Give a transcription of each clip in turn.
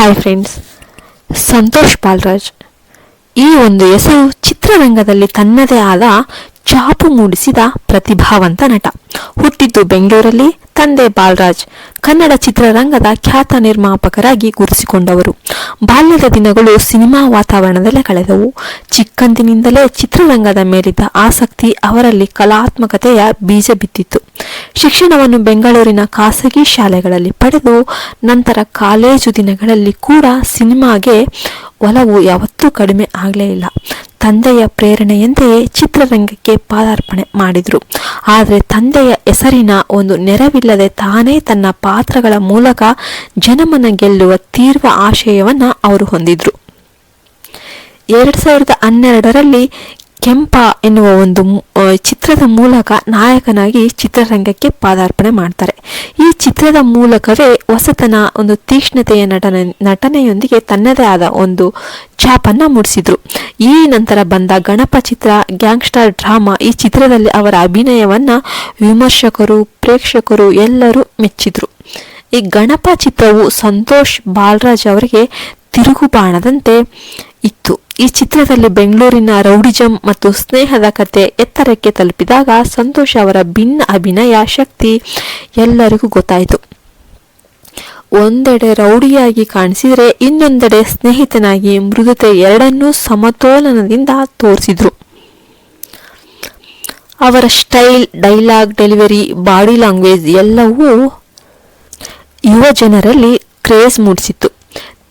Hi friends Santosh Balraj. ಈ ಒಂದು ಹೆಸರು ಚಿತ್ರರಂಗದಲ್ಲಿ ತನ್ನದೇ ಆದ ಛಾಪು ಮೂಡಿಸಿದ ಪ್ರತಿಭಾವಂತ ನಟ. ಹುಟ್ಟಿದ್ದು ಬೆಂಗಳೂರಲ್ಲಿ ತಂದೆ ಬಾಲರಾಜ್, ಕನ್ನಡ ಚಿತ್ರರಂಗದ ಖ್ಯಾತ ನಿರ್ಮಾಪಕರಾಗಿ ಗುರುತಿಸಿಕೊಂಡವರು. ಬಾಲ್ಯದ ದಿನಗಳು ಸಿನಿಮಾ ವಾತಾವರಣದಲ್ಲೇ ಕಳೆದವು. ಚಿಕ್ಕಂದಿನಿಂದಲೇ ಚಿತ್ರರಂಗದ ಮೇಲಿದ್ದ ಆಸಕ್ತಿ ಅವರಲ್ಲಿ ಕಲಾತ್ಮಕತೆಯ ಬೀಜ ಬಿತ್ತಿತ್ತು ಶಿಕ್ಷಣವನ್ನು ಬೆಂಗಳೂರಿನ ಖಾಸಗಿ ಶಾಲೆಗಳಲ್ಲಿ ಪಡೆದು ನಂತರ ಕಾಲೇಜು ದಿನಗಳಲ್ಲಿ ಕೂಡ ಸಿನಿಮಾಗೆ ಒಲವು ಯಾವತ್ತೂ ಕಡಿಮೆ ಆಗಲೇ ಇಲ್ಲ. ತಂದೆಯ ಪ್ರೇರಣೆಯಂತೆಯೇ ಚಿತ್ರರಂಗಕ್ಕೆ ಪಾದಾರ್ಪಣೆ ಮಾಡಿದರು. ಆದರೆ ತಂದೆಯ ಹೆಸರಿನ ಒಂದು ನೆರವಿಲ್ಲದೆ ತಾನೇ ತನ್ನ ಪಾತ್ರಗಳ ಮೂಲಕ ಜನಮನ ಗೆಲ್ಲುವ ತೀರ್ವ ಆಶಯವನ್ನು ಅವರು ಹೊಂದಿದ್ರು. ಎರಡು ಸಾವಿರದ ಹನ್ನೆರಡರಲ್ಲಿ ಕೆಂಪ ಎನ್ನುವ ಒಂದು ಚಿತ್ರದ ಮೂಲಕ ನಾಯಕನಾಗಿ ಚಿತ್ರರಂಗಕ್ಕೆ ಪಾದಾರ್ಪಣೆ ಮಾಡ್ತಾರೆ. ಈ ಚಿತ್ರದ ಮೂಲಕವೇ ಹೊಸತನ, ಒಂದು ತೀಕ್ಷ್ಣತೆಯ ನಟನೆ, ನಟನೆಯೊಂದಿಗೆ ತನ್ನದೇ ಆದ ಒಂದು ಛಾಪನ್ನು ಮೂಡಿಸಿದ್ರು. ಈ ನಂತರ ಬಂದ ಗಣಪ ಚಿತ್ರ, ಗ್ಯಾಂಗ್ಸ್ಟರ್ ಡ್ರಾಮಾ, ಈ ಚಿತ್ರದಲ್ಲಿ ಅವರ ಅಭಿನಯವನ್ನ ವಿಮರ್ಶಕರು, ಪ್ರೇಕ್ಷಕರು ಎಲ್ಲರೂ ಮೆಚ್ಚಿದ್ರು. ಈ ಗಣಪ ಚಿತ್ರವು ಸಂತೋಷ್ ಬಾಲರಾಜ್ ಅವರಿಗೆ ತಿರುಗುಬಾಣದಂತೆ ಇತ್ತು. ಈ ಚಿತ್ರದಲ್ಲಿ ಬೆಂಗಳೂರಿನ ರೌಡಿಜಂ ಮತ್ತು ಸ್ನೇಹದ ಕತೆ ಎತ್ತರಕ್ಕೆ ತಲುಪಿದಾಗ ಸಂತೋಷ್ ಅವರ ಭಿನ್ನ ಅಭಿನಯ ಶಕ್ತಿ ಎಲ್ಲರಿಗೂ ಗೊತ್ತಾಯಿತು. ಒಂದೆಡೆ ರೌಡಿಯಾಗಿ ಕಾಣಿಸಿದರೆ ಇನ್ನೊಂದೆಡೆ ಸ್ನೇಹಿತನಾಗಿ ಮೃದುತೆ ಎರಡನ್ನೂ ಸಮತೋಲನದಿಂದ ತೋರಿಸಿದ್ರು. ಅವರ style, dialogue, delivery, body language ಎಲ್ಲವೂ ಯುವ ಜನರಲ್ಲಿ ಕ್ರೇಜ್ ಮೂಡಿಸಿತ್ತು.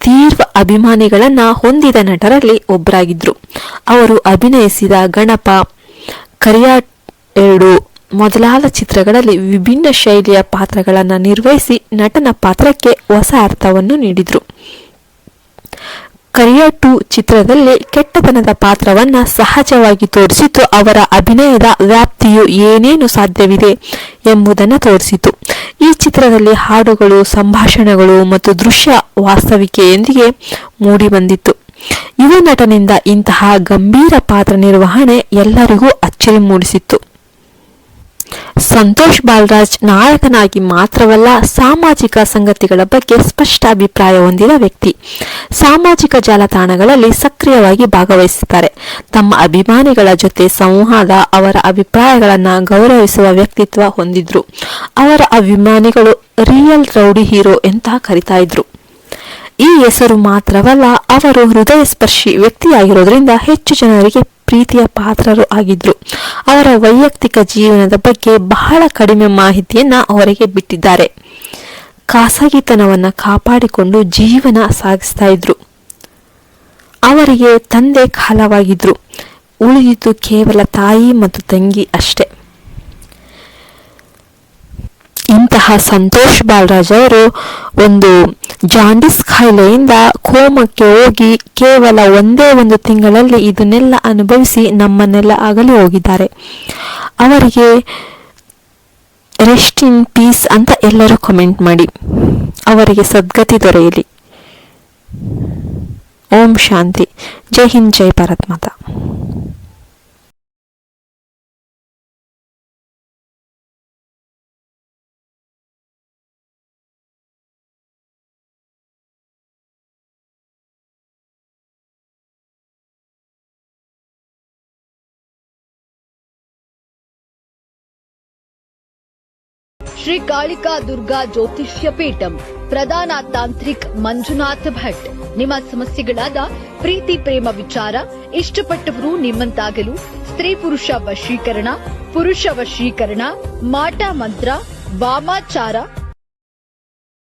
ತೀವ್ರ ಅಭಿಮಾನಿಗಳನ್ನ ಹೊಂದಿದ ನಟರಲ್ಲಿ ಒಬ್ಬರಾಗಿದ್ರು ಅವರು ಅಭಿನಯಿಸಿದ ಗಣಪ, ಕರಿಯಾ ಎರಡು ಮೊದಲಾದ ಚಿತ್ರಗಳಲ್ಲಿ ವಿಭಿನ್ನ ಶೈಲಿಯ ಪಾತ್ರಗಳನ್ನು ನಿರ್ವಹಿಸಿ ನಟನ ಪಾತ್ರಕ್ಕೆ ಹೊಸ ಅರ್ಥವನ್ನು ನೀಡಿದರು. ಕರಿಯಾ ಟು ಚಿತ್ರದಲ್ಲಿ ಕೆಟ್ಟತನದ ಪಾತ್ರವನ್ನ ಸಹಜವಾಗಿ ತೋರಿಸಿತು ಅವರ ಅಭಿನಯದ ವ್ಯಾಪ್ತಿಯು ಏನೇನು ಸಾಧ್ಯವಿದೆ ಎಂಬುದನ್ನು ತೋರಿಸಿತು ಈ ಚಿತ್ರದಲ್ಲಿ ಹಾಡುಗಳು, ಸಂಭಾಷಣೆಗಳು ಮತ್ತು ದೃಶ್ಯ ವಾಸ್ತವಿಕೆಯೊಂದಿಗೆ ಮೂಡಿಬಂದಿತ್ತು ಯುವ ನಟನಿಂದ ಇಂತಹ ಗಂಭೀರ ಪಾತ್ರ ನಿರ್ವಹಣೆ ಎಲ್ಲರಿಗೂ ಅಚ್ಚರಿ ಮೂಡಿಸಿತ್ತು. ಸಂತೋಷ್ ಬಾಲರಾಜ್ ನಾಯಕನಾಗಿ ಮಾತ್ರವಲ್ಲ ಸಾಮಾಜಿಕ ಸಂಗತಿಗಳ ಬಗ್ಗೆ ಸ್ಪಷ್ಟ ಅಭಿಪ್ರಾಯ ಹೊಂದಿದ ವ್ಯಕ್ತಿ. ಸಾಮಾಜಿಕ ಜಾಲತಾಣಗಳಲ್ಲಿ ಸಕ್ರಿಯವಾಗಿ ಭಾಗವಹಿಸುತ್ತಾರೆ. ತಮ್ಮ ಅಭಿಮಾನಿಗಳ ಜೊತೆ ಸಂವಾದ, ಅವರ ಅಭಿಪ್ರಾಯಗಳನ್ನು ಗೌರವಿಸುವ ವ್ಯಕ್ತಿತ್ವ ಹೊಂದಿದ್ರು. ಅವರ ಅಭಿಮಾನಿಗಳು ರಿಯಲ್ ರೌಡಿ ಹೀರೋ ಅಂತ ಕರಿತಾ ಇದ್ರು ಈ ಹೆಸರು ಮಾತ್ರವಲ್ಲ, ಅವರು ಹೃದಯ ಸ್ಪರ್ಶಿ ವ್ಯಕ್ತಿಯಾಗಿರೋದ್ರಿಂದ ಹೆಚ್ಚು ಜನರಿಗೆ ಪ್ರೀತಿಯ ಪಾತ್ರರು ಆಗಿದ್ರು. ಅವರ ವೈಯಕ್ತಿಕ ಜೀವನದ ಬಗ್ಗೆ ಬಹಳ ಕಡಿಮೆ ಮಾಹಿತಿಯನ್ನ ಅವರಿಗೆ ಬಿಟ್ಟಿದ್ದಾರೆ. ಖಾಸಗಿತನವನ್ನು ಕಾಪಾಡಿಕೊಂಡು ಜೀವನ ಸಾಗಿಸ್ತಾ ಇದ್ರು. ಅವರಿಗೆ ತಂದೆ ಕಾಲವಾಗಿದ್ರು ಉಳಿದಿದ್ದು ಕೇವಲ ತಾಯಿ ಮತ್ತು ತಂಗಿ ಅಷ್ಟೇ. ಇಂತಹ ಸಂತೋಷ್ ಬಾಲರಾಜ್ ಅವರು ಒಂದು ಜಾಂಡಿಸ್ ಖಾಯಿಲೆಯಿಂದ ಕೋಮಕ್ಕೆ ಹೋಗಿ ಕೇವಲ ಒಂದೇ ಒಂದು ತಿಂಗಳಲ್ಲಿ ಇದನ್ನೆಲ್ಲ ಅನುಭವಿಸಿ ನಮ್ಮನ್ನೆಲ್ಲ ಅಗಲಿ ಹೋಗಿದ್ದಾರೆ. ಅವರಿಗೆ ರೆಸ್ಟ್ ಇನ್ ಪೀಸ್ ಅಂತ ಎಲ್ಲರೂ ಕಮೆಂಟ್ ಮಾಡಿ. ಅವರಿಗೆ ಸದ್ಗತಿ ದೊರೆಯಲಿ. ಓಂ ಶಾಂತಿ. ಜೈ ಹಿಂದ್, ಜೈ ಭಾರತ್ ಮಾತಾ. ಶ್ರೀ ಕಾಳಿಕಾ ದುರ್ಗಾ ಜ್ಯೋತಿಷ್ಯ ಪೀಠಂ. ಪ್ರಧಾನ ತಾಂತ್ರಿಕ್ ಮಂಜುನಾಥ್ ಭಟ್. ನಿಮ್ಮ ಸಮಸ್ಯೆಗಳಾದ ಪ್ರೀತಿ ಪ್ರೇಮ ವಿಚಾರ, ಇಷ್ಟಪಟ್ಟವರು ನಿಮ್ಮಂತಾಗಲು ಸ್ತ್ರೀ ಪುರುಷ ವಶೀಕರಣ ಪುರುಷ ವಶೀಕರಣ, ಮಾಟ ಮಂತ್ರ, ವಾಮಾಚಾರ